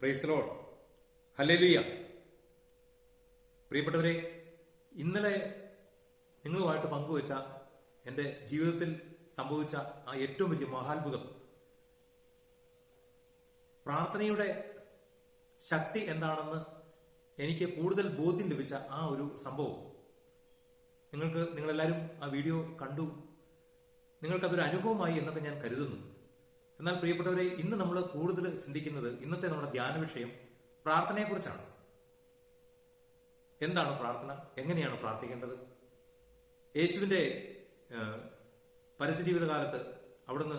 Price load hallelujah പ്രിയപ്പെട്ടവരെ ഇന്നലെ നിങ്ങളുമായിട്ട് പങ്കുവച്ച എന്റെ ജീവിതത്തിൽ സംഭവിച്ച ആ ഏറ്റവും വലിയ മഹാത്ഭുതം പ്രാർത്ഥനയുടെ ശക്തി എന്താണെന്ന് എനിക്ക് കൂടുതൽ ബോധ്യം ലഭിച്ച ആ ഒരു സംഭവം. നിങ്ങൾക്ക് നിങ്ങളെല്ലാവരും ആ വീഡിയോ കണ്ടു. നിങ്ങൾക്കതൊരു അനുഭവമായി എന്നൊക്കെ ഞാൻ കരുതുന്നു. എന്നാൽ പ്രിയപ്പെട്ടവരെ ഇന്ന് നമ്മൾ കൂടുതൽ ചിന്തിക്കുന്നത് ഇന്നത്തെ നമ്മുടെ ധ്യാന വിഷയം പ്രാർത്ഥനയെക്കുറിച്ചാണ്. എന്താണ് പ്രാർത്ഥന? എങ്ങനെയാണ് പ്രാർത്ഥിക്കേണ്ടത്? യേശുവിന്റെ പരസ്യ പരസ്യജീവിത കാലത്ത് അവിടുന്ന്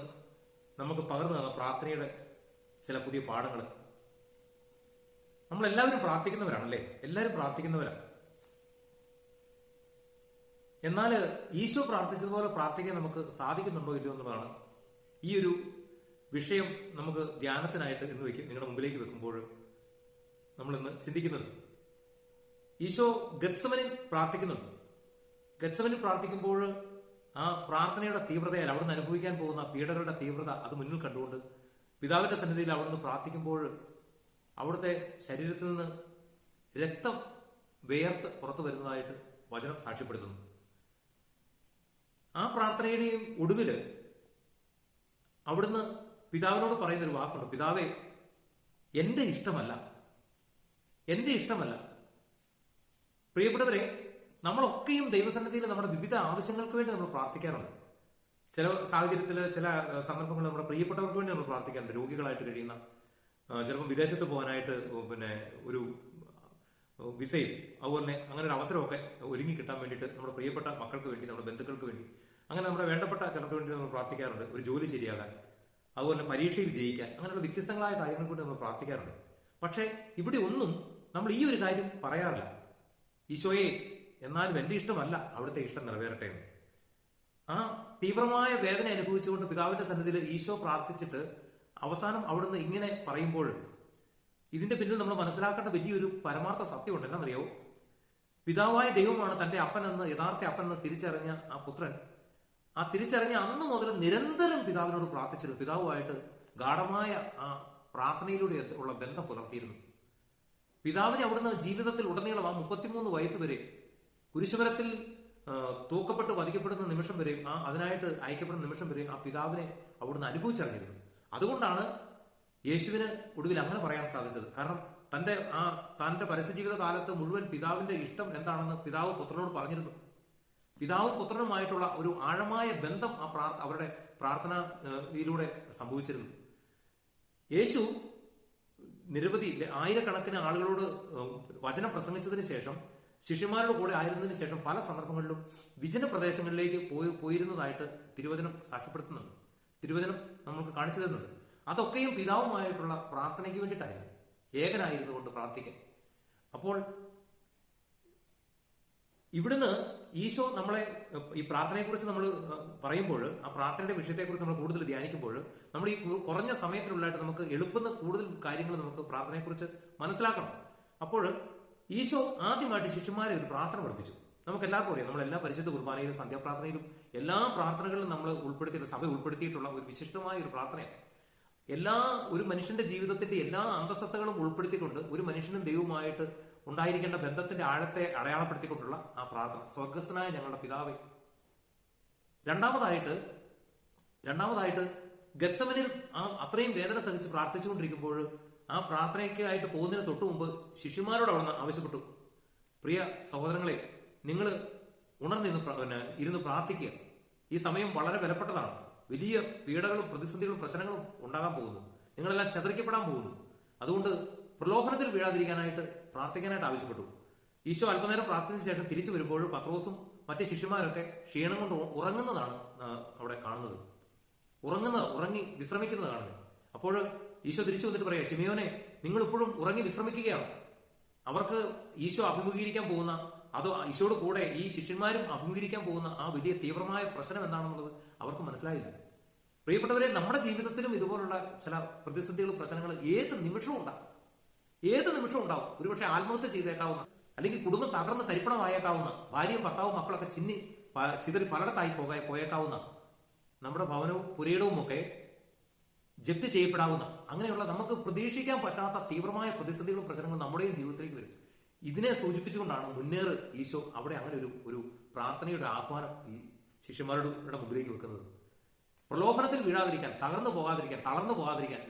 നമുക്ക് പകർന്നു തന്ന പ്രാർത്ഥനയുടെ ചില പുതിയ പാഠങ്ങൾ. നമ്മളെല്ലാവരും പ്രാർത്ഥിക്കുന്നവരാണല്ലേ? എല്ലാവരും പ്രാർത്ഥിക്കുന്നവരാണ് എന്നാൽ ഈശോ പ്രാർത്ഥിച്ചതുപോലെ പ്രാർത്ഥിക്കാൻ നമുക്ക് സാധിക്കുന്നുണ്ടോ ഇല്ലയോ എന്നുള്ളതാണ് ഈ ഒരു വിഷയം നമുക്ക് ധ്യാനത്തിനായിട്ട് ഇന്ന് വയ്ക്കും നിങ്ങളുടെ മുമ്പിലേക്ക് വെക്കുമ്പോൾ നമ്മൾ ഇന്ന് ചിന്തിക്കുന്നത് ഈശോ ഗത്സമനിൽ പ്രാർത്ഥിക്കുന്നുണ്ട്. ഗത്സമനിൽ പ്രാർത്ഥിക്കുമ്പോൾ ആ പ്രാർത്ഥനയുടെ തീവ്രതയാൽ അവിടുന്ന് അനുഭവിക്കാൻ പോകുന്ന പീഡകളുടെ തീവ്രത അത് മുന്നിൽ കണ്ടുകൊണ്ട് പിതാവിന്റെ സന്നിധിയിൽ അവിടുന്ന് പ്രാർത്ഥിക്കുമ്പോൾ അവിടുത്തെ ശരീരത്തിൽ നിന്ന് രക്തം വേർത്ത് പുറത്തു വരുന്നതായിട്ട് വചനം സാക്ഷ്യപ്പെടുത്തുന്നു. ആ പ്രാർത്ഥനയുടെയും ഒടുവിൽ അവിടുന്ന് പിതാവിനോട് പറയുന്ന ഒരു വാക്കുണ്ട്. പിതാവേ എന്റെ ഇഷ്ടമല്ല. എന്റെ ഇഷ്ടമല്ല. പ്രിയപ്പെട്ടവരെ നമ്മളൊക്കെയും ദൈവസന്നിധിയിൽ നമ്മുടെ വിവിധ ആവശ്യങ്ങൾക്ക് വേണ്ടി നമ്മൾ പ്രാർത്ഥിക്കാറുണ്ട്. ചില സാഹചര്യത്തിൽ ചില സന്ദർഭങ്ങളിൽ നമ്മുടെ പ്രിയപ്പെട്ടവർക്ക് വേണ്ടി നമ്മൾ പ്രാർത്ഥിക്കാറുണ്ട്. രോഗികളായിട്ട് കഴിയുന്ന ചിലപ്പോൾ വിദേശത്ത് പോകാനായിട്ട് പിന്നെ ഒരു വിസയും അതുപോലെ തന്നെ അങ്ങനെ ഒരു അവസരമൊക്കെ ഒരുങ്ങി കിട്ടാൻ വേണ്ടിയിട്ട് നമ്മുടെ പ്രിയപ്പെട്ട മക്കൾക്ക് വേണ്ടി നമ്മുടെ ബന്ധുക്കൾക്ക് വേണ്ടി അങ്ങനെ നമ്മുടെ വേണ്ടപ്പെട്ട ചിലർക്ക് വേണ്ടി നമ്മൾ പ്രാർത്ഥിക്കാറുണ്ട്. ഒരു ജോലി ശരിയാകാൻ. അതുപോലെ പരീക്ഷയിൽ ജയിക്കാൻ അങ്ങനെയുള്ള വ്യത്യസ്തങ്ങളായ കാര്യങ്ങൾക്ക് കൂടി നമ്മൾ പ്രാർത്ഥിക്കാറുണ്ട്. പക്ഷേ ഇവിടെ ഒന്നും നമ്മൾ ഈ ഒരു കാര്യം പറയാറില്ല. ഈശോയെ എന്നാലും എന്റെ ഇഷ്ടമല്ല അവിടുത്തെ ഇഷ്ടം നിറവേറട്ടെ എന്ന്. ആ തീവ്രമായ വേദന അനുഭവിച്ചുകൊണ്ട് പിതാവിന്റെ സന്നിധിയിൽ ഈശോ പ്രാർത്ഥിച്ചിട്ട് അവസാനം അവിടുന്ന് ഇങ്ങനെ പറയുമ്പോൾ ഇതിന്റെ പിന്നിൽ നമ്മൾ മനസ്സിലാക്കേണ്ട വലിയൊരു പരമാർത്ഥ സത്യമുണ്ട്. എന്നറിയാവോ പിതാവായ ദൈവമാണ് തന്റെ അപ്പൻ എന്ന് യഥാർത്ഥ അപ്പൻ എന്ന് തിരിച്ചറിഞ്ഞ ആ പുത്രൻ ആ തിരിച്ചറിഞ്ഞ അന്ന് മുതൽ നിരന്തരം പിതാവിനോട് പ്രാർത്ഥിച്ചിരുന്നു. പിതാവുമായിട്ട് ഗാഠമായ ആ പ്രാർത്ഥനയിലൂടെ ഉള്ള ബന്ധം പുലർത്തിയിരുന്നു. പിതാവിനെ അവിടുന്ന് ജീവിതത്തിൽ ഉടനീളം ആ മുപ്പത്തിമൂന്ന് വയസ്സ് വരെ കുരിശുമരത്തിൽ തൂക്കപ്പെട്ട് വധിക്കപ്പെടുന്ന നിമിഷം വരെയും ആ അതിനായിട്ട് അയക്കപ്പെടുന്ന നിമിഷം വരെയും ആ പിതാവിനെ അവിടുന്ന് അനുഭവിച്ചറിഞ്ഞിരുന്നു. അതുകൊണ്ടാണ് യേശുവിന് ഒടുവിൽ അങ്ങനെ പറയാൻ സാധിച്ചത്. കാരണം തന്റെ ആ തന്റെ പരസ്യജീവിത കാലത്ത് മുഴുവൻ പിതാവിന്റെ ഇഷ്ടം എന്താണെന്ന് പിതാവ് പുത്രനോട് പറഞ്ഞിരുന്നു. പിതാവും പുത്രനുമായിട്ടുള്ള ഒരു ആഴമായ ബന്ധം ആ അവരുടെ പ്രാർത്ഥനയിലൂടെ സംഭവിച്ചിരുന്നു. യേശു നിരവധി ആയിരക്കണക്കിന് ആളുകളോട് വചനം പ്രസംഗിച്ചതിന് ശേഷം ശിഷ്യന്മാരുടെ കൂടെ ആയിരുന്നതിന് ശേഷം പല സന്ദർഭങ്ങളിലും വിജന പ്രദേശങ്ങളിലേക്ക് പോയി പോയിരുന്നതായിട്ട് തിരുവചനം സാക്ഷ്യപ്പെടുത്തുന്നുണ്ട്. തിരുവചനം നമ്മൾക്ക് കാണിച്ചു തരുന്നുണ്ട്. അതൊക്കെയും പിതാവുമായിട്ടുള്ള പ്രാർത്ഥനയ്ക്ക് വേണ്ടിയിട്ടായിരുന്നു. ഏകനായിരുന്നു കൊണ്ട് പ്രാർത്ഥിക്കാൻ. അപ്പോൾ ഇവിടുന്ന് ഈശോ നമ്മളെ ഈ പ്രാർത്ഥനയെക്കുറിച്ച് നമ്മൾ പറയുമ്പോൾ ആ പ്രാർത്ഥനയുടെ വിഷയത്തെക്കുറിച്ച് നമ്മൾ കൂടുതൽ ധ്യാനിക്കുമ്പോൾ നമ്മൾ ഈ കുറഞ്ഞ സമയത്തിനുള്ളതായിട്ട് നമുക്ക് എളുപ്പുന്ന കൂടുതൽ കാര്യങ്ങൾ നമുക്ക് പ്രാർത്ഥനയെക്കുറിച്ച് മനസ്സിലാക്കണം. അപ്പോൾ ഈശോ ആദ്യമായിട്ട് ശിഷ്യന്മാരെ ഒരു പ്രാർത്ഥന പഠിപ്പിച്ചു. നമുക്ക് എല്ലാവർക്കും അറിയാം നമ്മൾ എല്ലാ പരിശുദ്ധ കുർബാനയിലും സന്ധ്യാപ്രാർത്ഥനയിലും എല്ലാ പ്രാർത്ഥനകളിലും നമ്മൾ ഉൾപ്പെടുത്തിയിട്ട് സഭ ഉൾപ്പെടുത്തിയിട്ടുള്ള ഒരു വിശിഷ്ടമായ ഒരു പ്രാർത്ഥനയാണ്. എല്ലാ ഒരു മനുഷ്യന്റെ ജീവിതത്തിന്റെ എല്ലാ അന്തസത്തകളും ഉൾപ്പെടുത്തിക്കൊണ്ട് ഒരു മനുഷ്യനും ദൈവവുമായിട്ട് ഉണ്ടായിരിക്കേണ്ട ബന്ധത്തിന്റെ ആഴത്തെ അടയാളപ്പെടുത്തിക്കൊണ്ടുള്ള ആ പ്രാർത്ഥന. സ്വർഗസ്ഥനായ ഞങ്ങളുടെ പിതാവേ. രണ്ടാമതായിട്ട് രണ്ടാമതായിട്ട് ഗത്സമനിൽ ആ അത്രയും വേദന സഹിച്ച് പ്രാർത്ഥിച്ചുകൊണ്ടിരിക്കുമ്പോൾ ആ പ്രാർത്ഥനയ്ക്കായിട്ട് പോകുന്നതിന് തൊട്ടു മുമ്പ് ശിഷ്യന്മാരോട് അവിടുന്ന് ആവശ്യപ്പെട്ടു. പ്രിയ സഹോദരങ്ങളെ നിങ്ങൾ ഉണർന്നിരുന്ന് പിന്നെ ഇരുന്ന് പ്രാർത്ഥിക്കുക. ഈ സമയം വളരെ വിലപ്പെട്ടതാണ് വലിയ പീഡകളും പ്രതിസന്ധികളും പ്രശ്നങ്ങളും ഉണ്ടാകാൻ പോകുന്നു. നിങ്ങളെല്ലാം ചതറിക്കപ്പെടാൻ പോകുന്നു. അതുകൊണ്ട് പ്രലോഭനത്തിൽ വീഴാതിരിക്കാനായിട്ട് പ്രാർത്ഥിക്കാനായിട്ട് ആവശ്യപ്പെട്ടു. ഈശോ അല്പനേരം പ്രാർത്ഥിച്ച ശേഷം തിരിച്ചു വരുമ്പോൾ പത്രോസും മറ്റു ശിഷ്യന്മാരൊക്കെ ക്ഷീണം കൊണ്ട് ഉറങ്ങുന്നതാണ് അവിടെ കാണുന്നത്. ഉറങ്ങുന്ന ഉറങ്ങി വിശ്രമിക്കുന്നതാണ്. അപ്പോൾ ഈശോ തിരിച്ചു വന്നിട്ട് പറയാം ശിമിയോനെ നിങ്ങൾ ഇപ്പോഴും ഉറങ്ങി വിശ്രമിക്കുകയാണ്. അവർക്ക് ഈശോ അഭിമുഖീകരിക്കാൻ പോകുന്ന അതോ ഈശോയുടെ കൂടെ ഈ ശിഷ്യന്മാരും അഭിമുഖീകരിക്കാൻ പോകുന്ന ആ വലിയ തീവ്രമായ പ്രശ്നം എന്താണെന്നുള്ളത് അവർക്ക് മനസ്സിലായില്ല. പ്രിയപ്പെട്ടവരെ നമ്മുടെ ജീവിതത്തിലും ഇതുപോലുള്ള ചില പ്രതിസന്ധികളും പ്രശ്നങ്ങളും ഏത് നിമിഷവും ഉണ്ടാകും. ഏത് നിമിഷം ഉണ്ടാവും. ഒരുപക്ഷെ ആത്മഹത്യ ചെയ്തേക്കാവുന്ന അല്ലെങ്കിൽ കുടുംബം തകർന്ന് തരിപ്പണമായേക്കാവുന്ന ഭാര്യയും ഭർത്താവും മക്കളൊക്കെ ചിന്നി ചിതറി പലയിടത്തായി പോകാ പോയേക്കാവുന്ന നമ്മുടെ ഭവനവും പുരയിടവും ഒക്കെ ജപ്തി ചെയ്യപ്പെടാവുന്ന അങ്ങനെയുള്ള നമുക്ക് പ്രതീക്ഷിക്കാൻ പറ്റാത്ത തീവ്രമായ പ്രതിസന്ധികളും പ്രശ്നങ്ങളും നമ്മുടെയും ജീവിതത്തിലേക്ക് വരും. ഇതിനെ സൂചിപ്പിച്ചുകൊണ്ടാണ് മുന്നേറ് ഈശോ അവിടെ അങ്ങനെ ഒരു ഒരു പ്രാർത്ഥനയുടെ ആഹ്വാനം ഈ ശിഷ്യന്മാരുടെ മുമ്പിലേക്ക് വെക്കുന്നത്. പ്രലോഭനത്തിൽ വീഴാതിരിക്കാൻ തകർന്നു പോകാതിരിക്കാൻ തളർന്നു പോകാതിരിക്കാൻ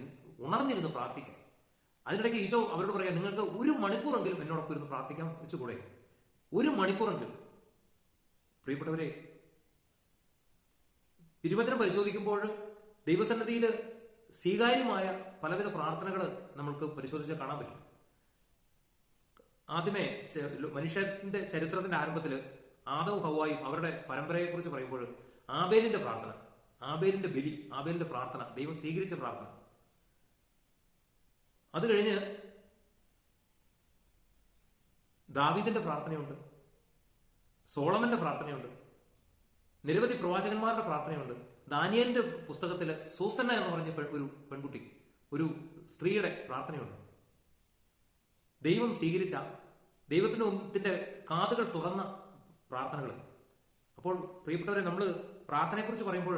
ഉണർന്നിരുന്ന് പ്രാർത്ഥിക്കാൻ. അതിനിടയ്ക്ക് ഈശോ അവരോട് പറയാം നിങ്ങൾക്ക് ഒരു മണിക്കൂറെങ്കിലും എന്നോടൊപ്പം ഇരുന്ന് പ്രാർത്ഥിക്കാൻ വെച്ചുകൂടെ? ഒരു മണിക്കൂറെങ്കിലും. പ്രിയപ്പെട്ടവരെ തിരുവചനം പരിശോധിക്കുമ്പോൾ ദൈവസന്നദ്ധിയിൽ സ്വീകാര്യമായ പലവിധ പ്രാർത്ഥനകൾ നമ്മൾക്ക് പരിശോധിച്ച് കാണാൻ പറ്റും. ആദ്യമേ മനുഷ്യന്റെ ചരിത്രത്തിന്റെ ആരംഭത്തിൽ ആദവ് ഹവായും അവരുടെ പരമ്പരയെ കുറിച്ച് പറയുമ്പോൾ ആബേലിന്റെ പ്രാർത്ഥന ആബേലിന്റെ ബലി ആബേലിന്റെ പ്രാർത്ഥന ദൈവം സ്വീകരിച്ച പ്രാർത്ഥന. അത് കഴിഞ്ഞ് ദാവീദിന്റെ പ്രാർത്ഥനയുണ്ട് സോളമന്റെ പ്രാർത്ഥനയുണ്ട് നിരവധി പ്രവാചകന്മാരുടെ പ്രാർത്ഥനയുണ്ട്. ദാനിയലിന്റെ പുസ്തകത്തിൽ സൂസന്ന എന്ന് പറഞ്ഞ ഒരു പെൺകുട്ടി ഒരു സ്ത്രീയുടെ പ്രാർത്ഥനയുണ്ട്. ദൈവം സ്വീകരിച്ച ദൈവത്തിന് മുമ്പിന്റെ കാതുകൾ തുറന്ന പ്രാർത്ഥനകൾ അപ്പോൾ പ്രിയപ്പെട്ടവരെ നമ്മൾ പ്രാർത്ഥനയെക്കുറിച്ച് പറയുമ്പോൾ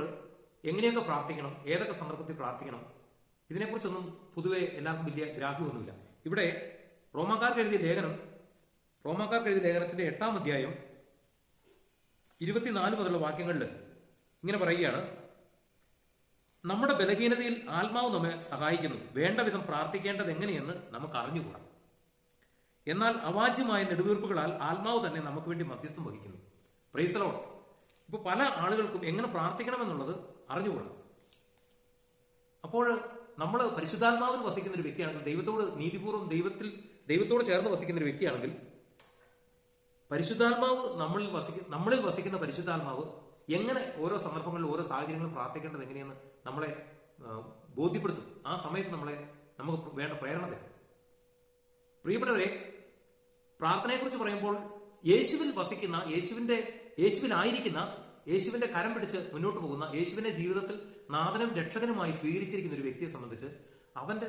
എങ്ങനെയൊക്കെ പ്രാർത്ഥിക്കണം ഏതൊക്കെ സന്ദർഭത്തിൽ പ്രാർത്ഥിക്കണം ഇതിനെക്കുറിച്ചൊന്നും പൊതുവെ എല്ലാവർക്കും വലിയ ഗ്രാഹ്യമൊന്നുമില്ല. ഇവിടെ റോമാക്കാർക്ക് എഴുതിയ ലേഖനം റോമാക്കാർക്ക് എഴുതിയ ലേഖനത്തിന്റെ എട്ടാം അധ്യായം ഇരുപത്തിനാല് മുതലുള്ള വാക്യങ്ങളിൽ ഇങ്ങനെ പറയുകയാണ് നമ്മുടെ ബലഹീനതയിൽ ആത്മാവ് നമ്മെ സഹായിക്കുന്നു. വേണ്ട വിധം പ്രാർത്ഥിക്കേണ്ടത് എങ്ങനെയെന്ന് നമുക്ക് അറിഞ്ഞുകൂടാ. എന്നാൽ അവാജ്യമായ നെടുവീർപ്പുകളാൽ ആത്മാവ് തന്നെ നമുക്ക് വേണ്ടി മധ്യസ്ഥം വഹിക്കുന്നു. പ്രൈസലോ ഇപ്പൊ പല ആളുകൾക്കും എങ്ങനെ പ്രാർത്ഥിക്കണമെന്നുള്ളത് അറിഞ്ഞുകൂടാ. അപ്പോൾ നമ്മൾ പരിശുദ്ധാത്മാവിൽ വസിക്കുന്ന ഒരു വ്യക്തിയാണെങ്കിൽ ദൈവത്തോട് നീതിപൂർവം ദൈവത്തിൽ ദൈവത്തോട് ചേർന്ന് വസിക്കുന്ന ഒരു വ്യക്തിയാണെങ്കിൽ പരിശുദ്ധാത്മാവ് നമ്മളിൽ വസിക്കുന്ന നമ്മളിൽ വസിക്കുന്ന പരിശുദ്ധാത്മാവ് എങ്ങനെ ഓരോ സന്ദർഭങ്ങളിലും ഓരോ സാഹചര്യങ്ങളും പ്രാർത്ഥിക്കേണ്ടത് എങ്ങനെയെന്ന് നമ്മളെ ബോധ്യപ്പെടുത്തും. ആ സമയത്ത് നമ്മളെ നമുക്ക് വേണ്ട പ്രേരണ തരും. പ്രിയപ്പെട്ടവരെ പ്രാർത്ഥനയെക്കുറിച്ച് പറയുമ്പോൾ യേശുവിൽ വസിക്കുന്ന യേശുവിന്റെ യേശുവിലായിരിക്കുന്ന യേശുവിന്റെ കരം പിടിച്ച് മുന്നോട്ട് പോകുന്ന യേശുവിന്റെ ജീവിതത്തിൽ നാഥനും രക്ഷകനുമായി സ്വീകരിച്ചിരിക്കുന്ന ഒരു വ്യക്തിയെ സംബന്ധിച്ച് അവന്റെ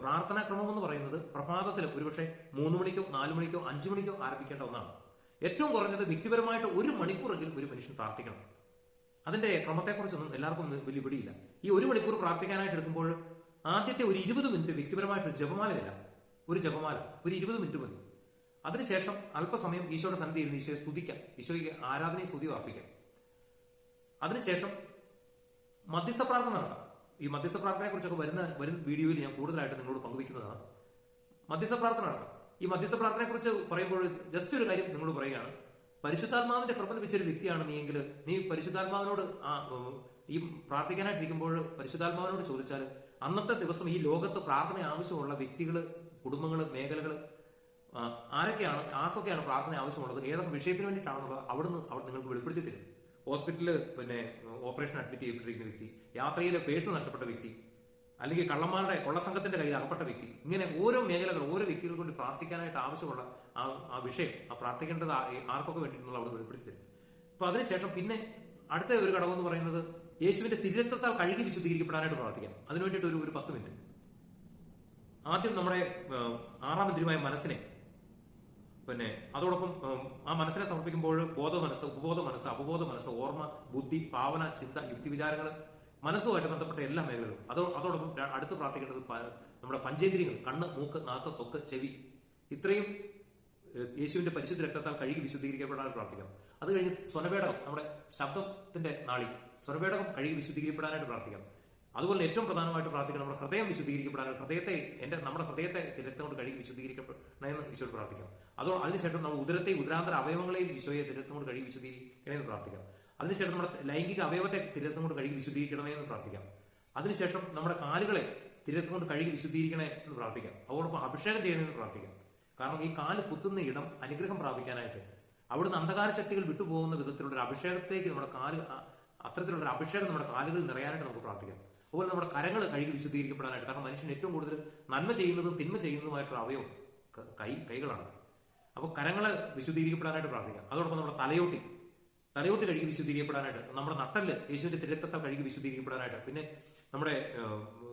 പ്രാർത്ഥനാക്രമം എന്ന് പറയുന്നത് പ്രഭാതത്തിൽ ഒരുപക്ഷെ മൂന്ന് മണിക്കോ നാലു മണിക്കോ അഞ്ചു മണിക്കോ ആരംഭിക്കേണ്ട ഒന്നാണ്. ഏറ്റവും കുറഞ്ഞത് വ്യക്തിപരമായിട്ട് ഒരു മണിക്കൂറെങ്കിലും ഒരു മനുഷ്യൻ പ്രാർത്ഥിക്കണം. അതിന്റെ ക്രമത്തെക്കുറിച്ചൊന്നും എല്ലാവർക്കും വലിയ പിടിയില്ല. ഈ ഒരു മണിക്കൂർ പ്രാർത്ഥിക്കാനായിട്ട് എടുക്കുമ്പോൾ ആദ്യത്തെ ഒരു ഇരുപത് മിനിറ്റ് വ്യക്തിപരമായിട്ട് ജപമാല തരാം ഒരു ജപമാല ഒരു ഇരുപത് മിനിറ്റ് മതി. അതിനുശേഷം അല്പസമയം ഈശോയുടെ സന്നിധിയിൽ ഈശോയെ സ്തുതിക്കാം. ഈശോയ്ക്ക് ആരാധനയും സ്തുതിയും അർപ്പിക്കാം. അതിനുശേഷം മധ്യസ്ഥ പ്രാർത്ഥന നടത്താം. ഈ മധ്യസ്ഥ പ്രാർത്ഥനയെ കുറിച്ചൊക്കെ വരുന്ന വരുന്ന വീഡിയോയിൽ ഞാൻ കൂടുതലായിട്ട് നിങ്ങളോട് പങ്കുവയ്ക്കുന്നതാണ്. മധ്യസ്ഥ പ്രാർത്ഥന നടത്താം. ഈ മധ്യസ്ഥ പ്രാർത്ഥനയെ കുറിച്ച് പറയുമ്പോൾ ജസ്റ്റ് ഒരു കാര്യം നിങ്ങളോട് പറയുകയാണ്. പരിശുദ്ധാത്മാവിന്റെ കൃപ ലഭിച്ചൊരു വ്യക്തിയാണ് നീ എങ്കിൽ നീ പരിശുദ്ധാത്മാവിനോട് ഈ പ്രാർത്ഥിക്കാനായിട്ടിരിക്കുമ്പോൾ പരിശുദ്ധാത്മാവിനോട് ചോദിച്ചാൽ അന്നത്തെ ദിവസം ഈ ലോകത്ത് പ്രാർത്ഥന ആവശ്യമുള്ള വ്യക്തികൾ കുടുംബങ്ങൾ മേഖലകൾ ആരൊക്കെയാണ് ആർക്കൊക്കെയാണ് പ്രാർത്ഥന ആവശ്യമുള്ളത് ഏതൊക്കെ വിഷയത്തിന് വേണ്ടിയിട്ടാണെന്നുള്ളത് അവിടുന്ന് അവിടെ നിങ്ങൾക്ക് വെളിപ്പെടുത്തി തരും. ഹോസ്പിറ്റലിൽ പിന്നെ ഓപ്പറേഷൻ അഡ്മിറ്റ് ചെയ്യപ്പെട്ടിരിക്കുന്ന വ്യക്തി യാത്രയിൽ പേഴ്സ് നഷ്ടപ്പെട്ട വ്യക്തി അല്ലെങ്കിൽ കള്ളന്മാരുടെ കൊള്ളസംഘത്തിന്റെ കയ്യിൽ അകപ്പെട്ട വ്യക്തി ഇങ്ങനെ ഓരോ മേഖലകൾ ഓരോ വ്യക്തികൾ കൊണ്ട് പ്രാർത്ഥിക്കാനായിട്ട് ആവശ്യമുള്ള ആ ആ വിഷയം ആ പ്രാർത്ഥിക്കേണ്ടത് ആർക്കൊക്കെ വേണ്ടിയിട്ടുള്ള അവിടെ വെളിപ്പെടുത്തി തരും അപ്പൊ അതിനുശേഷം പിന്നെ അടുത്ത ഒരു ഘടകം എന്ന് പറയുന്നത് യേശുവിന്റെ തിരുരക്തത്താൽ കഴുകി വിശുദ്ധീകരിക്കപ്പെടാനായിട്ട് പ്രാർത്ഥിക്കാം. അതിനു വേണ്ടിയിട്ട് ഒരു ഒരു പത്ത് മിനിറ്റ്. ആദ്യം നമ്മുടെ ആറാം മന്ത്രിയുമായ മനസ്സിനെ പിന്നെ അതോടൊപ്പം ആ മനസ്സിനെ സമർപ്പിക്കുമ്പോൾ ബോധ മനസ്സ് ഉപബോധ മനസ്സ് അപബോധ മനസ്സ് ഓർമ്മ ബുദ്ധി ഭാവന ചിന്ത യുക്തി വിചാരങ്ങൾ മനസ്സുമായിട്ട് ബന്ധപ്പെട്ട എല്ലാ മേഖലകളും. അതോ അതോടൊപ്പം അടുത്ത് പ്രാർത്ഥിക്കേണ്ടത് നമ്മുടെ പഞ്ചേന്ദ്രിയങ്ങൾ കണ്ണ് മൂക്ക് നാക്ക് തൊക്ക് ചെവി. ഇത്രയും യേശുവിന്റെ പരിശുദ്ധ രക്തത്താൽ കഴുകി വിശുദ്ധീകരിക്കപ്പെടാൻ പ്രാർത്ഥിക്കാം. അത് കഴിഞ്ഞ് സ്വനപേടകം നമ്മുടെ ശബ്ദത്തിന്റെ നാളി സ്വനപേടകം കഴുകി വിശുദ്ധീകരിക്കപ്പെടാനായിട്ട് പ്രാർത്ഥിക്കാം. അതുപോലെ ഏറ്റവും പ്രധാനമായിട്ട് പ്രാർത്ഥിക്കണം നമ്മുടെ ഹൃദയം വിശുദ്ധീകരിക്കപ്പെടാനായിട്ട് ഹൃദയത്തെ എന്റെ നമ്മുടെ ഹൃദയത്തെ കൊണ്ട് കഴുകി വിശുദ്ധീകരിക്കപ്പെടണമെന്ന് ഈശോയോട് പ്രാർത്ഥിക്കാം അതോ അതിനുശേഷം നമ്മൾ ഉദരത്തെ ഉദരാന്തര അവയവങ്ങളെയും ഈശോയെ കൊണ്ട് കഴുകി വിശുദ്ധീകരിക്കണമെന്ന് പ്രാർത്ഥിക്കാം. അതിനുശേഷം നമ്മുടെ ലൈംഗിക അവയവത്തെ തിരത്തം കൊണ്ട് കഴുകി വിശുദ്ധീകരിക്കണമെന്ന് പ്രാർത്ഥിക്കാം. അതിനുശേഷം നമ്മുടെ കാലുകളെ തിരത്തം കൊണ്ട് കഴുകി വിശുദ്ധീകരിക്കണേ എന്ന് പ്രാർത്ഥിക്കാം. അതോടൊപ്പം അഭിഷേകം ചെയ്യണമെന്ന് പ്രാർത്ഥിക്കാം. കാരണം ഈ കാൽ കുത്തുന്ന ഇടം അനുഗ്രഹം പ്രാപിക്കാനായിട്ട് അവിടുന്ന് അന്ധകാര ശക്തികൾ വിട്ടുപോകുന്ന വിധത്തിലുള്ള ഒരു അഭിഷേകത്തിലേക്ക് നമ്മുടെ കാൽ അത്തരത്തിലുള്ള അഭിഷേകം നമ്മുടെ കാലുകളിൽ നിറയാനായിട്ട് നമുക്ക് പ്രാർത്ഥിക്കാം. അതുപോലെ നമ്മുടെ കരങ്ങൾ കഴുകി വിശദീകരിക്കപ്പെടാനായിട്ട് കാരണം മനുഷ്യൻ ഏറ്റവും കൂടുതൽ നന്മ ചെയ്യുന്നതും തിന്മ ചെയ്യുന്നതുമായിട്ടുള്ള അവയവം കൈ കൈകളാണ്. അപ്പോൾ കരങ്ങളെ വിശുദ്ധീകരിക്കപ്പെടാനായിട്ട് പ്രാർത്ഥിക്കാം. അതോടൊപ്പം നമ്മുടെ തലയോട്ടി. തലയോട്ടി കഴുകി വിശുദ്ധീകരിക്കപ്പെടാനായിട്ട് നമ്മുടെ നട്ടൽ യേശുവിന്റെ തിരക്കത്തെ കഴുകി വിശുദ്ധീകരിക്കപ്പെടാനായിട്ട് പിന്നെ നമ്മുടെ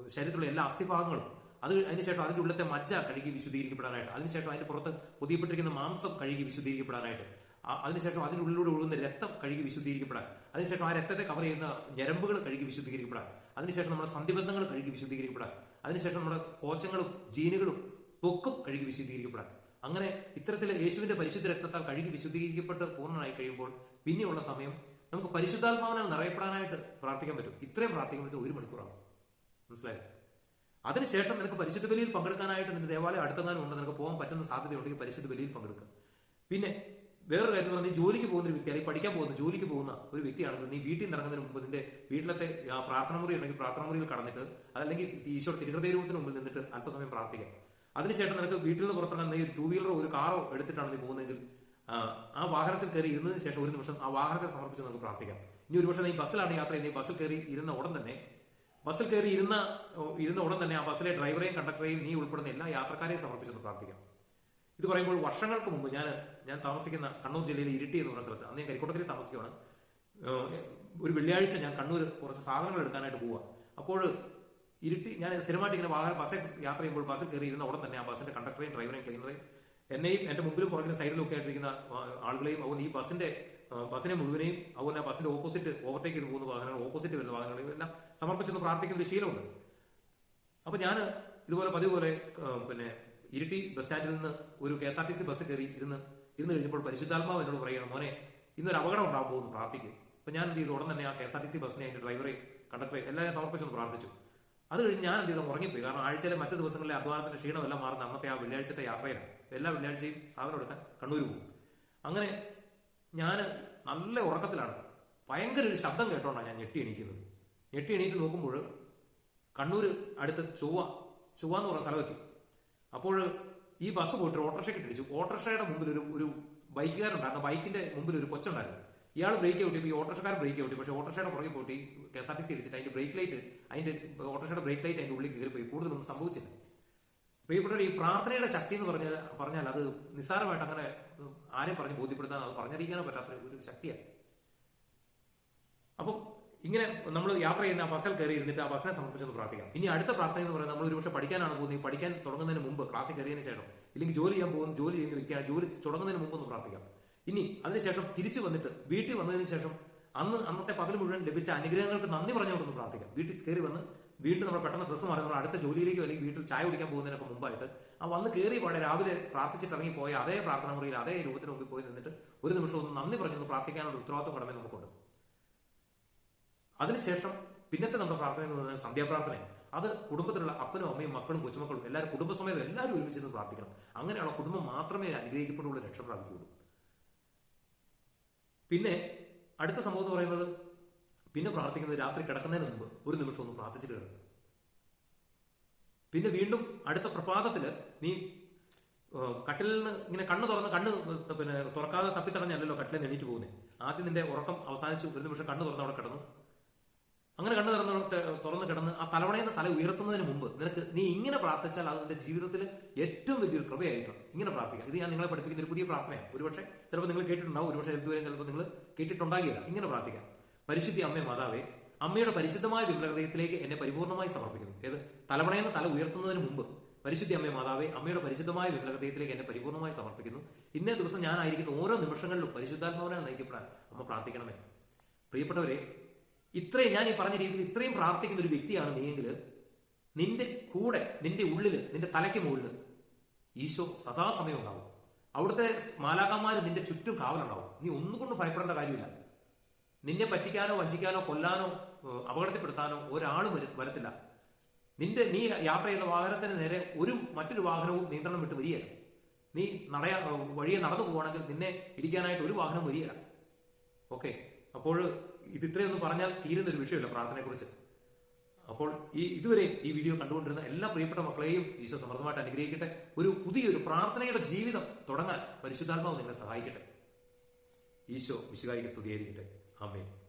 ശരീരത്തിലുള്ള എല്ലാ അസ്ഥിഭാഗങ്ങളും അത് അതിനുശേഷം അതിന്റെ ഉള്ളത്തെ മജ്ജ കഴുകി വിശുദ്ധീകരിക്കപ്പെടാനായിട്ട് അതിനുശേഷം അതിന്റെ പുറത്ത് പൊതിയപ്പെട്ടിരിക്കുന്ന മാംസം കഴുകി വിശുദ്ധീകരിക്കപ്പെടാനായിട്ട് ആ- അതിനുശേഷം അതിനുള്ളിലൂടെ ഒഴുകുന്ന രക്തം കഴുകി വിശുദ്ധീകരിക്കപ്പെടാൻ അതിനുശേഷം ആ രക്തത്തെ കവർ ചെയ്യുന്ന ഞരമ്പുകൾ കഴുകി വിശുദ്ധീകരിക്കപ്പെടാം. അതിനുശേഷം നമ്മുടെ സന്ധിബന്ധങ്ങൾ കഴുകി വിശുദ്ധീകരിക്കപ്പെടാം. അതിനുശേഷം നമ്മുടെ കോശങ്ങളും ജീനുകളും പൊക്കും കഴുകി വിശുദ്ധീകരിക്കപ്പെടാം. അങ്ങനെ ഇത്തരത്തിൽ യേശുവിന്റെ പരിശുദ്ധ രക്തത്താൽ കഴുകി വിശുദ്ധീകരിക്കപ്പെട്ട് പൂർണനായി കഴിയുമ്പോൾ പിന്നെയുള്ള സമയം നമുക്ക് പരിശുദ്ധാത്മാവിനാൽ നിറയപ്പെടാനായിട്ട് പ്രാർത്ഥിക്കാൻ പറ്റും. ഇത്രയും പ്രാർത്ഥിക്കാൻ പറ്റും ഒരു മണിക്കൂറാണ് മനസ്സിലായോ? അതിനുശേഷം നിനക്ക് പരിശുദ്ധ ബലിയിൽ പങ്കെടുക്കാനായിട്ട് നിന്റെ ദേവാലയം അടുത്തെങ്ങാനും ഉണ്ട് നിനക്ക് പോകാൻ പറ്റുന്ന സാധ്യതയുണ്ടെങ്കിൽ പരിശുദ്ധ ബലിയിൽ പങ്കെടുക്കുക പിന്നെ വേറൊരു കാര്യം പറഞ്ഞാൽ ജോലിക്ക് പോകുന്ന ഒരു വ്യക്തി അല്ലെങ്കിൽ പഠിക്കാൻ പോകുന്ന ജോലിക്ക് പോകുന്ന ഒരു വ്യക്തിയാണെങ്കിൽ നീ വീട്ടിൽ നിന്ന് ഇറങ്ങുന്നതിന് മുമ്പ് നിന്റെ വീട്ടിലത്തെ പ്രാർത്ഥന മുറി ഉണ്ടെങ്കിൽ പ്രാർത്ഥന മുറിയിൽ കടന്നിട്ട് അതല്ലെങ്കിൽ ഈശ്വർ തിരുഹൃദയരൂപത്തിന് മുമ്പിൽ നിന്നിട്ട് അല്പസമയം പ്രാർത്ഥിക്കാം. അതിനുശേഷം നിനക്ക് വീട്ടിൽ നിന്ന് പുറത്തിറങ്ങാൻ നീ ഒരു ടൂ വീലറോ ഒരു കാറോ എടുത്തിട്ടാണ് നീ പോകുന്നതെങ്കിൽ ആ, വാഹനത്തിൽ കയറി ഇരുന്നതിന് ശേഷം ഒരു നിമിഷം ആ വാഹനത്തെ സമർപ്പിച്ച് നമുക്ക് പ്രാർത്ഥിക്കാം. ഇനി ഒരു പക്ഷേ നീ ബസ്സിലാണ് യാത്ര ചെയ്യുന്നത് ബസ്സിൽ കയറി ഇരുന്ന ഉടൻ തന്നെ ബസ്സിൽ കയറി ഇരുന്ന ഇരുന്ന ഉടൻ തന്നെ ആ ബസ്സിലെ ഡ്രൈവറെയും കണ്ടക്ടറെയും നീ ഉൾപ്പെടുന്ന എല്ലാ യാത്രക്കാരെയും സമർപ്പിച്ചെന്ന് പ്രാർത്ഥിക്കാം. ഇത് പറയുമ്പോൾ വർഷങ്ങൾക്ക് മുമ്പ് ഞാൻ ഞാൻ താമസിക്കുന്ന കണ്ണൂർ ജില്ലയിൽ ഇരിട്ടി എന്ന് പറഞ്ഞ സ്ഥലത്ത് അന്ന് ഞാൻ കരിക്കോട്ടത്തിൽ താമസിക്കുകയാണ് ഒരു വെള്ളിയാഴ്ച ഞാൻ കണ്ണൂർ കുറച്ച് സാധനങ്ങൾ എടുക്കാനായിട്ട് പോവുക അപ്പോൾ ഇരിട്ടി ഞാൻ സ്ഥിരമായിട്ട് ഇങ്ങനെ വാഹന ബസ്സിൽ യാത്ര ചെയ്യുമ്പോൾ ബസ്സിൽ കയറി ഇരുന്ന ഉടൻ തന്നെ ആ ബസ്സിന്റെ കണ്ടക്ടറെയും ഡ്രൈവറെയും ക്ലീനറെയും എന്നെയും എന്റെ മുമ്പിലും പുറകിലും സൈഡിലും ഒക്കെ ആയിട്ടിരിക്കുന്ന ആളുകളെയും അതുപോലെ ഈ ബസ്സിന്റെ ബസ്സിനെ മുഴുവനെയും അതുപോലെ ആ ബസ്സിന്റെ ഓപ്പോസിറ്റ് ഓവർടേക്ക് ചെയ്ത് പോകുന്ന വാഹനങ്ങൾ ഓപ്പോസിറ്റ് വരുന്ന വാഹനങ്ങൾ എല്ലാം സമർപ്പിച്ചെന്ന് പ്രാർത്ഥിക്കുന്ന ഒരു ശീലമുണ്ട്. അപ്പൊ ഞാൻ ഇതുപോലെ പതിവ് പോലെ പിന്നെ ഇരിട്ടി ബസ് സ്റ്റാൻഡിൽ നിന്ന് ഒരു K S R T C bus കയറി ഇരുന്ന് ഇരുന്ന് കഴിഞ്ഞപ്പോൾ പരിശുദ്ധാത്മാവ് എന്നോട് പറയുകയാണ് മോനെ ഇന്നൊരു അപകടം ഉണ്ടാകാൻ പോകുന്നു പ്രാർത്ഥിക്കും. അപ്പൊ ഞാൻ എന്ത് ചെയ്തു? ഉടൻ തന്നെ ആ K S R T C ബസ്സിനെ അതിന്റെ ഡ്രൈവറെ കണ്ടക്ടറെ എല്ലാവരെയും സമർപ്പിച്ചൊന്ന് പ്രാർത്ഥിച്ചു. അത് കഴിഞ്ഞ് ഞാൻ എന്ത് ചെയ്തു? ഉറങ്ങിപ്പോയി. കാരണം ആഴ്ചയിലെ മറ്റു ദിവസങ്ങളിലെ അധ്വാനത്തിന്റെ ക്ഷീണമെല്ലാം മാറുന്ന അന്നത്തെ ആ വെള്ളിയാഴ്ചത്തെ യാത്രയിലാണ്. എല്ലാ വെള്ളിയാഴ്ചയും സാധനം എടുക്കാൻ കണ്ണൂർ പോകും. അങ്ങനെ ഞാൻ നല്ല ഉറക്കത്തിലാണ്. ഭയങ്കര ഒരു ശബ്ദം കേട്ടോണ്ടാണ് ഞാൻ ഞെട്ടി എണീക്കുന്നത്. ഞെട്ടി എണീറ്റ് നോക്കുമ്പോൾ കണ്ണൂർ അടുത്ത് ചൊവ്വ ചൊവ്വ എന്ന് പറഞ്ഞ സ്ഥലമെത്തി അപ്പോൾ ഈ ബസ് പോയിട്ട് ഓട്ടോറിക്ഷയ്ക്ക് ഇടിച്ചു ഓട്ടോറിക്ഷയുടെ മുമ്പിൽ ഒരു ഒരു ബൈക്കുകാരുണ്ടായിരുന്നു ബൈക്കിന്റെ മുമ്പിൽ ഒരു കൊച്ചുണ്ടായിരുന്നു. ഇയാൾ ബ്രേക്ക് ഔട്ട് ഈ ഓട്ടോറിക്ഷക്കാരൻ ബ്രേക്ക് ഔട്ടി പക്ഷേ ഓട്ടോറിക്ഷയുടെ പുറകെ പോയിട്ട് K S R T C ഇടിച്ചിട്ട് അതിന്റെ ബ്രേക്ക് ലൈറ്റ് അതിന്റെ ഓട്ടോറിക്ഷയുടെ ബ്രേക്ക് ലൈറ്റ് അതിന്റെ ഉള്ളിൽ കയറി പോയി കൂടുതലൊന്നും സംഭവിച്ചില്ല. പ്രിയപ്പെട്ടവർ ഈ പ്രാർത്ഥനയുടെ ശക്തി എന്ന് പറഞ്ഞ പറഞ്ഞാൽ അത് നിസ്സാരമായിട്ട് അങ്ങനെ ആരെയും പറഞ്ഞ് ബോധ്യപ്പെടുത്താൻ അത് പറഞ്ഞറിയിക്കാനോ പറ്റാത്ത ഒരു ശക്തിയാണ്. അപ്പം ഇങ്ങനെ നമ്മൾ യാത്ര ചെയ്യുന്ന ആ ബസ്സിൽ കയറി ഇരുന്നിട്ട് ആ ബസ്സിനെ സമർപ്പിച്ചൊന്ന് പ്രാർത്ഥിക്കാം. ഇനി അടുത്ത പ്രാർത്ഥന എന്ന് പറയുന്നത് നമ്മൾ ഒരുപക്ഷെ പഠിക്കാനാണ് പോകുന്നത്. പഠിക്കാൻ തുടങ്ങുന്നതിന് മുമ്പ് ക്ലാസ്സിൽ കയറിയതിന് ശേഷം ഇല്ലെങ്കിൽ ജോലി ചെയ്യാൻ പോകുന്നു ജോലി ചെയ്യുന്ന വ്യക്തിയാണ് ജോലി തുടങ്ങുന്നതിന് മുമ്പ് ഒന്ന് പ്രാർത്ഥിക്കാം. ഇനി അതിനുശേഷം തിരിച്ചു വന്നിട്ട് വീട്ടിൽ വന്നതിന് ശേഷം അന്ന് അന്നത്തെ പകൽ മുഴുവൻ ലഭിച്ച അനുഗ്രഹങ്ങൾക്ക് നന്ദി പറഞ്ഞുകൊണ്ടൊന്ന് പ്രാർത്ഥിക്കാം. വീട്ടിൽ കയറി വന്ന് വീണ്ടും നമ്മൾ പെട്ടെന്ന് ഡ്രസ്സ് മാറി നമ്മൾ അടുത്ത ജോലിയിലേക്കോ അല്ലെങ്കിൽ വീട്ടിൽ ചായ കുടിക്കാൻ പോകുന്നതിനൊക്കെ മുമ്പായിട്ട് ആ വന്ന് കയറി പാടെ രാവിലെ പ്രാർത്ഥിച്ചിട്ട് ഇറങ്ങി പോയ അതേ പ്രാർത്ഥന മുറിയിൽ അതേ രൂപത്തിന് മുമ്പിൽ പോയി നിന്നിട്ട് ഒരു നിമിഷം ഒന്ന് നന്ദി പറഞ്ഞൊന്ന് പ്രാർത്ഥിക്കാനുള്ള ഉത്തരവാദിത്വം കടമേ നമുക്കുണ്ട്. അതിനുശേഷം പിന്നത്തെ നമ്മുടെ പ്രാർത്ഥന എന്ന് പറയുന്നത് സന്ധ്യാപ്രാർത്ഥനയാണ്. അത് കുടുംബത്തിലുള്ള അപ്പനും അമ്മയും മക്കളും കൊച്ചുമക്കളും എല്ലാവരും കുടുംബസമേതം എല്ലാവരും ഒരുമിച്ച് നിന്ന് പ്രാർത്ഥിക്കണം. അങ്ങനെയുള്ള കുടുംബം മാത്രമേ അനുഗ്രഹിക്കപ്പെടുള്ളൂ രക്ഷ പ്രാപിക്കുകയുള്ളൂ പിന്നെ അടുത്ത സംഭവം എന്ന് പറയുന്നത് പിന്നെ പ്രാർത്ഥിക്കുന്നത് രാത്രി കിടക്കുന്നതിന് മുമ്പ് ഒരു നിമിഷം ഒന്ന് പ്രാർത്ഥിച്ചിട്ട് കിടക്കുക. പിന്നെ വീണ്ടും അടുത്ത പ്രഭാതത്തിൽ നീ കട്ടിലിൽ നിന്ന് ഇങ്ങനെ കണ്ണ് തുറന്ന് കണ്ണ് പിന്നെ തുറക്കാതെ തപ്പിത്തടഞ്ഞല്ലോ കട്ടിലിൽ നിന്ന് എണീറ്റ് പോകുന്നത് ആദ്യം നിന്റെ ഉറക്കം അവസാനിച്ചു ഒരു നിമിഷം കണ്ണ് തുറന്ന് അവിടെ കിടന്നു. അങ്ങനെ കണ്ടു തുറന്ന് തുറന്ന് കിടന്ന് ആ തലവണയിൽ നിന്ന് തല ഉയർത്തുന്നതിന് മുമ്പ് നിനക്ക് നീ ഇങ്ങനെ പ്രാർത്ഥിച്ചാൽ അത് നിന്റെ ജീവിതത്തിൽ ഏറ്റവും വലിയൊരു കൃപയായിരിക്കും. ഇങ്ങനെ പ്രാർത്ഥിക്കുക ഇത് ഞാൻ നിങ്ങളെ പഠിപ്പിക്കുന്ന ഒരു പുതിയ പ്രാർത്ഥനയാണ്. ഒരുപക്ഷെ ചിലപ്പോൾ നിങ്ങൾ കേട്ടിട്ടുണ്ടാവും. ഒരുപക്ഷെ ഇതുവരെ ചിലപ്പോൾ നിങ്ങൾ കേട്ടിട്ടുണ്ടാകില്ല. ഇങ്ങനെ പ്രാർത്ഥിക്കാം. പരിശുദ്ധി അമ്മേ മാതാവേ അമ്മയുടെ പരിശുദ്ധമായ വിപ്ലവതയിലേക്ക് എന്നെ പരിപൂർണമായി സമർപ്പിക്കുന്നു. ഏത്? തലവണയിൽ നിന്ന് തല ഉയർത്തുന്നതിന് മുമ്പ്. പരിശുദ്ധി അമ്മേ മാതാവേ അമ്മയുടെ പരിശുദ്ധമായ വിപ്ലവതയിലേക്ക് എന്നെ പരിപൂർണമായി സമർപ്പിക്കുന്നു. ഇന്നേ ദിവസം ഞാനായിരിക്കുന്ന ഓരോ നിമിഷങ്ങളിലും പരിശുദ്ധാത്മാവനെ നയിക്കപ്പെടാൻ അമ്മ പ്രാർത്ഥിക്കണമേ. പ്രിയപ്പെട്ടവരെ ഇത്രയും ഞാൻ ഈ പറഞ്ഞ രീതിയിൽ ഇത്രയും പ്രാർത്ഥിക്കുന്ന ഒരു വ്യക്തിയാണ് നീയെങ്കിൽ നിന്റെ കൂടെ നിന്റെ ഉള്ളിൽ നിന്റെ തലയ്ക്ക് മുകളിൽ ഈശോ സദാസമയം ഉണ്ടാവും. അവിടുത്തെ മാലാകന്മാർ നിന്റെ ചുറ്റും കാവലുണ്ടാവും. നീ ഒന്നുകൊണ്ട് ഭയപ്പെടേണ്ട കാര്യമില്ല. നിന്നെ പറ്റിക്കാനോ വഞ്ചിക്കാനോ കൊല്ലാനോ അപകടത്തിൽപ്പെടുത്താനോ ഒരാളും വര- വരത്തില്ല. നിന്റെ നീ യാത്ര ചെയ്യുന്ന വാഹനത്തിന് നേരെ ഒരു മറ്റൊരു വാഹനവും നിയന്ത്രണം വിട്ട് വരികയില്ല. നീ നടയ വഴിയെ നടന്നു പോവുകയാണെങ്കിൽ നിന്നെ ഇടിക്കാനായിട്ട് ഒരു വാഹനം വരികയില്ല. ഓക്കെ. അപ്പോൾ ഇത് ഇത്രയൊന്നും പറഞ്ഞാൽ തീരുന്ന ഒരു വിഷയമല്ല പ്രാർത്ഥനയെക്കുറിച്ച്. അപ്പോൾ ഈ ഇതുവരെ ഈ വീഡിയോ കണ്ടുകൊണ്ടിരുന്ന എല്ലാ പ്രിയപ്പെട്ട മക്കളെയും ഈശോ സമൃദ്ധമായിട്ട് അനുഗ്രഹിക്കട്ടെ. ഒരു പുതിയൊരു പ്രാർത്ഥനയുടെ ജീവിതം തുടങ്ങാൻ പരിശുദ്ധാത്മാവ് നിങ്ങളെ സഹായിക്കട്ടെ. ഈശോ വിശുകാരിക്ക് സ്തുതിയായിരിക്കട്ടെ. ആമേ